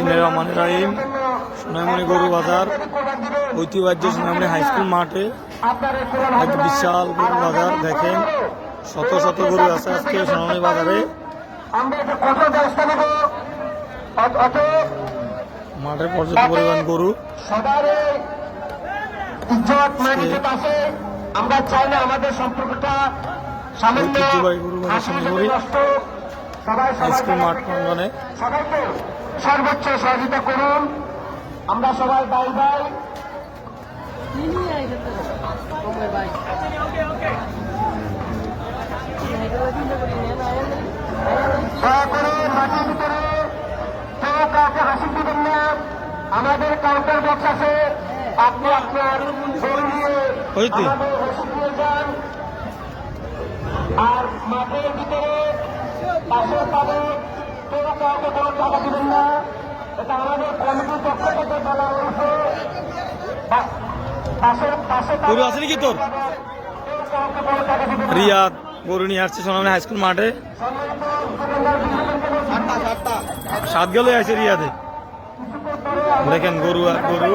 বিসমিল্লাহ রহমান রাহিম সোনামণি গরু বাজার ঐতিহ্য সোনামণি হাই স্কুল মাঠে এক বিশাল গরু বাজার। দেখেন শত শত গরু আছে আজকে সোনামণি বাজারে। মাঠে পর্যাপ্ত পরিমাণ গরু। আমরা চাই না আমাদের সম্পর্কটা সামান্য ঐতিহ্যবাহী গরু বাজার হাসি সোনামণি নষ্ট সবাই হাই স্কুল মাঠ প্রাঙ্গনে সর্বোচ্চ সহযোগিতা করুন। আমরা সবাই ভাই ভাই দয়া করে মাটির ভিতরে কেউ কাউকে হাসি দিবেন না। আমাদের কাউন্টার বক্স আছে। আপনি আপনার নিয়ে আমাদের হাসি দিয়ে যান। আর মাঠের ভিতরে পাশের পাবে কেউ কাউকে কোনো টাকা দিবেন না। এটা আমাদের কমিটির পক্ষ থেকে বলা হয়েছে। গরু আছে নাকি তোর? রিয়াদ গরু নিয়ে আসছে সোনামণি হাই স্কুল মাঠে। সাত গেল আছে রিয়াদে দেখেন গরু আর গরু